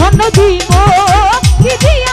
ধন দিব